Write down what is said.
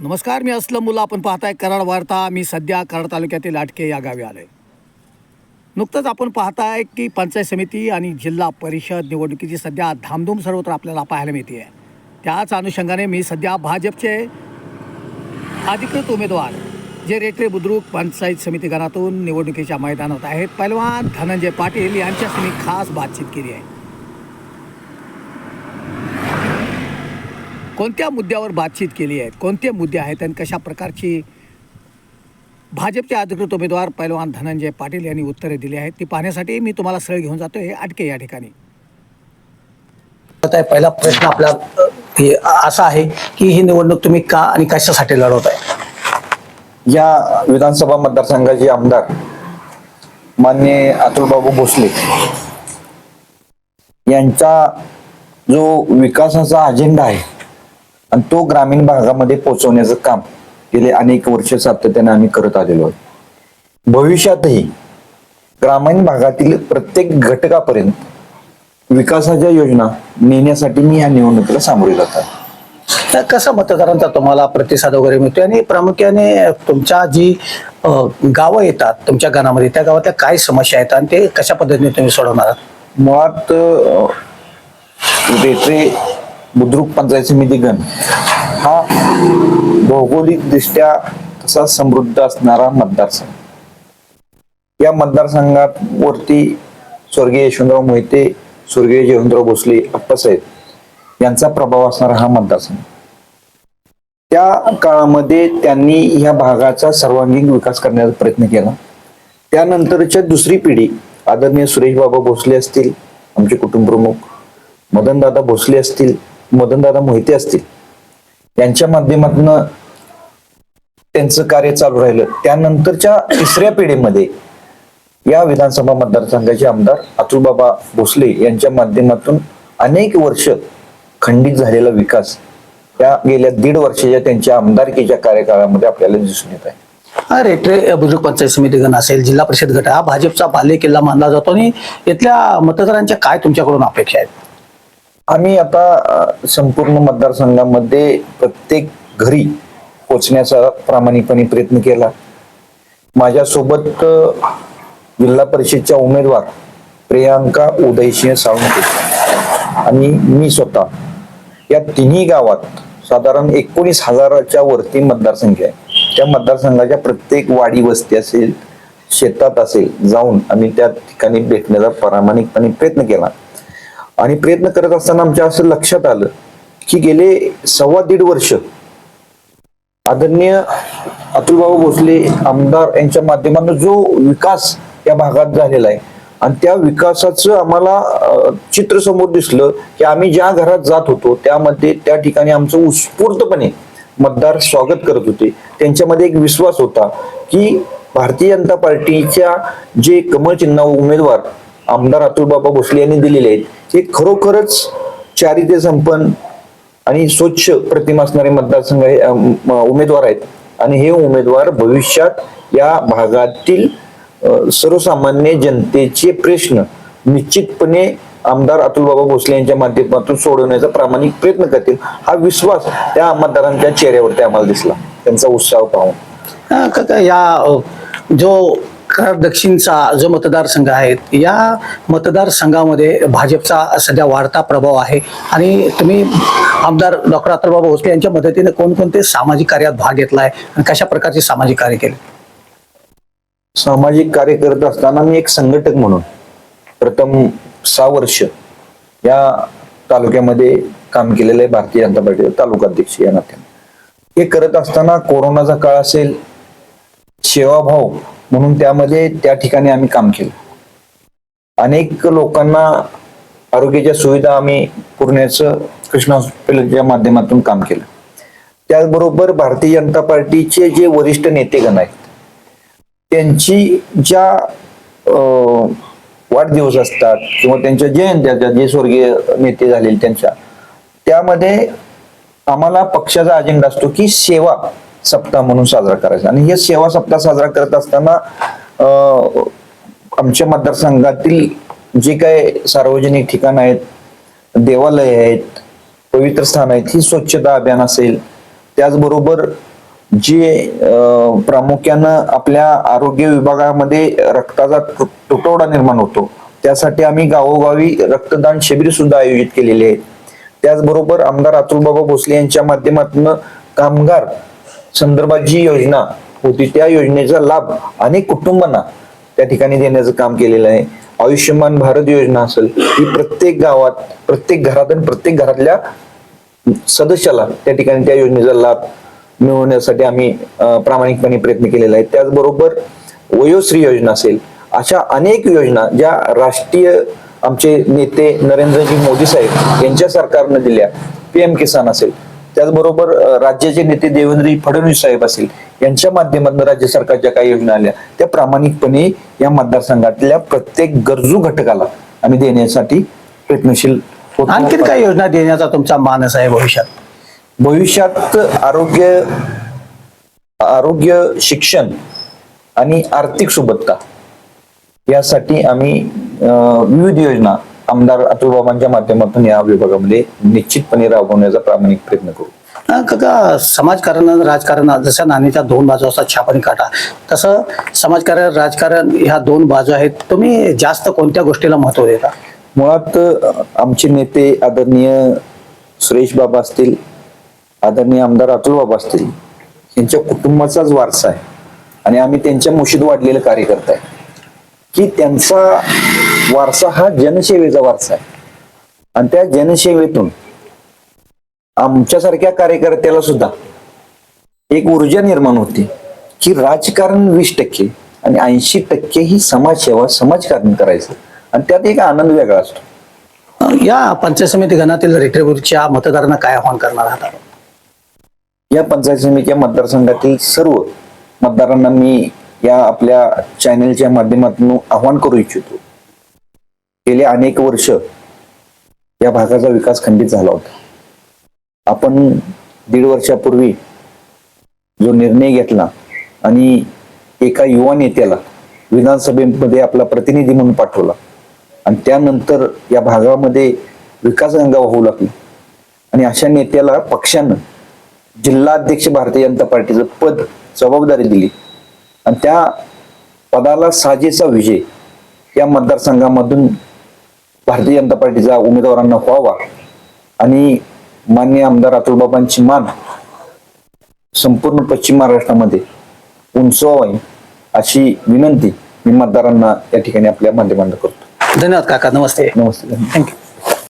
नमस्कार मी असलम मुला आपण पाहताय कराड वार्ता. मी सध्या कराड तालुक्यातील लाटके या गावी आलो आहे नुकतंच आपण पाहताय की पंचायत समिती आणि जिल्हा परिषद निवडणुकीची सध्या धामधूम सर्वत्र आपल्याला पाहायला मिळते आहे त्याच अनुषंगाने मी सध्या भाजपचे अधिकृत उमेदवार जे रेटरे बुद्रुक पंचायत समिती गणातून निवडणुकीच्या मैदानात आहेत. पैलवान धनंजय पाटील यांच्याशी मी खास बातचीत केली आहे. कोणत्या मुद्द्यावर बातचीत केली आहे? कोणते मुद्दे आहेत आणि कशा प्रकारची भाजपचे अधिकृत उमेदवार पैलवान धनंजय पाटील यांनी उत्तरे दिली आहेत? ती पाहण्यासाठी मी तुम्हाला सरळ घेऊन जातोय. आटके या ठिकाणी. पहिला प्रश्न आपला हे असा आहे की ही निवडणूक तुम्ही का आणि कशासाठी लढवत आहे? या विधानसभा मतदारसंघाचे आमदार मान्य अतुलबाबू भोसले यांचा जो विकासाचा अजेंडा आहे आणि तो ग्रामीण भागामध्ये पोहोचवण्याचं काम गेले अनेक वर्ष सातत्याने आम्ही करत आलेलो आहे. भविष्यातही ग्रामीण भागातील प्रत्येक घटकापर्यंत विकासाच्या योजना नेण्यासाठी मी या निवडणुकीला सामोरे जात आहे. तर कसा मतदारांचा तुम्हाला प्रतिसाद वगैरे मिळतो आणि प्रामुख्याने तुमच्या जी गावं येतात तुमच्या गावामध्ये त्या गावातल्या काय समस्या आहेत आणि ते कशा पद्धतीने तुम्ही सोडवणार आहात? मुळात बुद्रुक पंचायत समिती गण. हा भौगोलिक दृष्ट्या तसा समृद्ध असणारा मतदारसंघ. या मतदारसंघात वरती स्वर्गीय यशवंतराव मोहिते स्वर्गीय जयवंतराव भोसले अप्पासाहेब यांचा प्रभाव असणारा हा मतदारसंघ. त्या काळामध्ये त्यांनी या भागाचा सर्वांगीण विकास करण्याचा प्रयत्न केला. त्यानंतरच्या दुसरी पिढी आदरणीय सुरेश बाबा भोसले असतील आमचे कुटुंब प्रमुख मदनदादा भोसले असतील मदनदादा मोहिते असतील यांच्या माध्यमातून त्यांचं कार्य चालू राहिलं. त्यानंतरच्या तिसऱ्या पिढीमध्ये या विधानसभा मतदारसंघाचे आमदार अतुलबाबा भोसले यांच्या माध्यमातून अनेक वर्ष खंडित झालेला विकास या गेल्या दीड वर्षाच्या त्यांच्या आमदारकीच्या कार्यकाळामध्ये आपल्याला दिसून येत आहे. हा रेटरे बुजुर्ग पंचायत समिती गण असेल जिल्हा परिषद गट हा भाजपचा बाल्य किल्ला मानला जातो आणि इथल्या मतदारांच्या काय तुमच्याकडून अपेक्षा आहेत? आम्ही आता संपूर्ण मतदारसंघामध्ये प्रत्येक घरी पोचण्याचा प्रामाणिकपणे प्रयत्न केला. माझ्यासोबत जिल्हा परिषदच्या उमेदवार प्रियांका उदयसिंह साळुंके आणि मी स्वतः. या तिन्ही गावात साधारण एकोणीस हजाराच्या वरती मतदारसंख्या आहे. त्या मतदारसंघाच्या प्रत्येक वाडी वस्ती असेल शेतात असेल जाऊन आम्ही त्या ठिकाणी भेटण्याचा प्रामाणिकपणे प्रयत्न केला. आणि प्रयत्न करत असताना आमच्या असं लक्षात आलं की गेले सव्वा दीड वर्ष आदरणीय अतुलबाबू भोसले आमदार यांच्या माध्यमातून जो विकास या भागात झालेला आहे आणि त्या विकासाचं आम्हाला चित्र समोर दिसलं की आम्ही ज्या घरात जात होतो त्यामध्ये त्या ठिकाणी आमचं उत्स्फूर्तपणे मतदार स्वागत करत होते. त्यांच्यामध्ये एक विश्वास होता की भारतीय जनता पार्टीच्या जे कमळ चिन्ह उमेदवार आमदार अतुलबाबा भोसले यांनी दिलेले आहेत हे खरोखरच चारित्र्य संपन्न आणि स्वच्छ प्रतिमा असणारे मतदारसंघ हे उमेदवार आहेत. आणि हे उमेदवार भविष्यात या भागातील सर्वसामान्य जनतेचे प्रश्न निश्चितपणे आमदार अतुलबाबा भोसले यांच्या माध्यमातून सोडवण्याचा प्रामाणिक प्रयत्न करतील हा विश्वास त्या मतदारांच्या चेहऱ्यावरती आम्हाला दिसला. त्यांचा उत्साह पाहून. हा, या जो कराड दक्षिणचा जो मतदारसंघ आहे या मतदारसंघामध्ये भाजपचा सध्या वाढता प्रभाव आहे. आणि तुम्ही आमदार डॉक्टर अतुलबाबा भोसले यांच्या मदतीने कोणकोणते सामाजिक कार्यात भाग घेतला आहे आणि कशा प्रकारचे सामाजिक कार्य केले? सामाजिक कार्य करत असताना मी एक संघटक म्हणून प्रथम सहा वर्ष या तालुक्यामध्ये काम केलेलं आहे भारतीय जनता पार्टीचे तालुका अध्यक्ष या नात्याने. हे करत असताना कोरोनाचा काळ असेल सेवाभाव म्हणून त्यामध्ये त्या ठिकाणी आम्ही काम केलं. अनेक लोकांना आरोग्याच्या सुविधा आम्ही पुरण्याचं कृष्णा हॉस्पिटलच्या माध्यमातून काम केलं. त्याचबरोबर भारतीय जनता पार्टीचे जे वरिष्ठ नेतेगण आहेत त्यांची ज्या अं, वाढदिवस असतात किंवा त्यांच्या जयंत्या जे स्वर्गीय नेते झालेले त्यांच्या त्यामध्ये आम्हाला पक्षाचा अजेंडा असतो की सेवा. सप्ताह म्हणून साजरा करायचा. आणि हे सेवा सप्ताह साजरा करत असताना आमच्या मतदारसंघातील जे काय सार्वजनिक ठिकाण आहेत देवालय आहेत पवित्र स्थान आहेत ही स्वच्छता अभियान असेल. त्याचबरोबर जे प्रामुख्यानं आपल्या आरोग्य विभागामध्ये रक्ताचा तुटवडा निर्माण होतो त्यासाठी आम्ही गावोगावी रक्तदान शिबिर सुद्धा आयोजित केलेले आहेत. त्याचबरोबर आमदार अतुलबाबा भोसले यांच्या माध्यमातून कामगार संदर्भात जी योजना होती त्या योजनेचा लाभ अनेक कुटुंबांना त्या ठिकाणी देण्याचं काम केलेलं आहे. आयुष्यमान भारत योजना असेल ही प्रत्येक गावात प्रत्येक घरात आणि प्रत्येक घरातल्या सदस्याला त्या ठिकाणी त्या योजनेचा लाभ मिळवण्यासाठी आम्ही प्रामाणिकपणे प्रयत्न केलेला आहे. त्याचबरोबर वयोश्री योजना असेल अशा अनेक योजना ज्या राष्ट्रीय आमचे नेते नरेंद्रजी मोदी साहेब यांच्या सरकारनं दिल्या. पी एम किसान असेल त्याचबरोबर राज्याचे नेते देवेंद्रजी फडणवीस साहेब असेल यांच्या माध्यमातून राज्य सरकारच्या काही योजना आल्या त्या प्रामाणिकपणे या मतदारसंघातल्या प्रत्येक गरजू घटकाला आम्ही देण्यासाठी प्रयत्नशील होतो. आणखीन काही योजना देण्याचा तुमचा मानस आहे भविष्यात भविष्यात आरोग्य आरोग्य शिक्षण आणि आर्थिक सुबत्ता यासाठी आम्ही विविध योजना आमदार अतुलबाबांच्या माध्यमातून या विभागामध्ये निश्चितपणे राबवण्याचा प्रामाणिक प्रयत्न करू. काका समाजकारण राजकारण जसं नाणीच्या दोन बाजू असतात छापणी काटा तसं समाजकारण राजकारण ह्या दोन बाजू आहेत. तुम्ही जास्त कोणत्या गोष्टीला महत्त्व देता? मुळात आमचे नेते आदरणीय सुरेश बाबा असतील आदरणीय आमदार अतुल बाबा असतील यांच्या कुटुंबाचाच वारसा आहे. आणि आम्ही त्यांच्या मुशीत वाढलेलं कार्यकर्ता आहे. की त्यांचा वारसा हा जनसेवेचा वारसा आहे. आणि त्या जनसेवेतून आमच्यासारख्या कार्यकर्त्याला सुद्धा एक ऊर्जा निर्माण होते. की राजकारण वीस टक्के आणि ऐंशी टक्के ही समाजसेवा समाजकारण करायचं. आणि त्यात एक आनंद वेगळा असतो. या पंचायत समिती गणातील रेट्रेबूरच्या मतदारांना काय आव्हान करणार आहात या पंचायत समितीच्या मतदारसंघातील सर्व मतदारांना मी या आपल्या चॅनेलच्या माध्यमातून आवाहन करू इच्छितो. गेले अनेक वर्ष या भागाचा विकास खंडित झाला होता. आपण दीड वर्षापूर्वी जो निर्णय घेतला आणि एका युवा नेत्याला विधानसभेमध्ये आपला प्रतिनिधी म्हणून पाठवला आणि त्यानंतर या भागामध्ये विकास गंगा होऊ लागली. आणि अशा नेत्याला पक्षानं जिल्हा अध्यक्ष भारतीय जनता पार्टीचं पद जबाबदारी दिली. आणि त्या पदाला साजेचा विजय या मतदारसंघामधून भारतीय जनता पार्टीचा उमेदवारांना व्हावा आणि मान्य आमदार अतुलबाबांची मान संपूर्ण पश्चिम महाराष्ट्रामध्ये उंचवावी अशी विनंती मी मतदारांना या ठिकाणी आपल्या माध्यमांना करतो. धन्यवाद काका नमस्ते. नमस्ते थँक्यू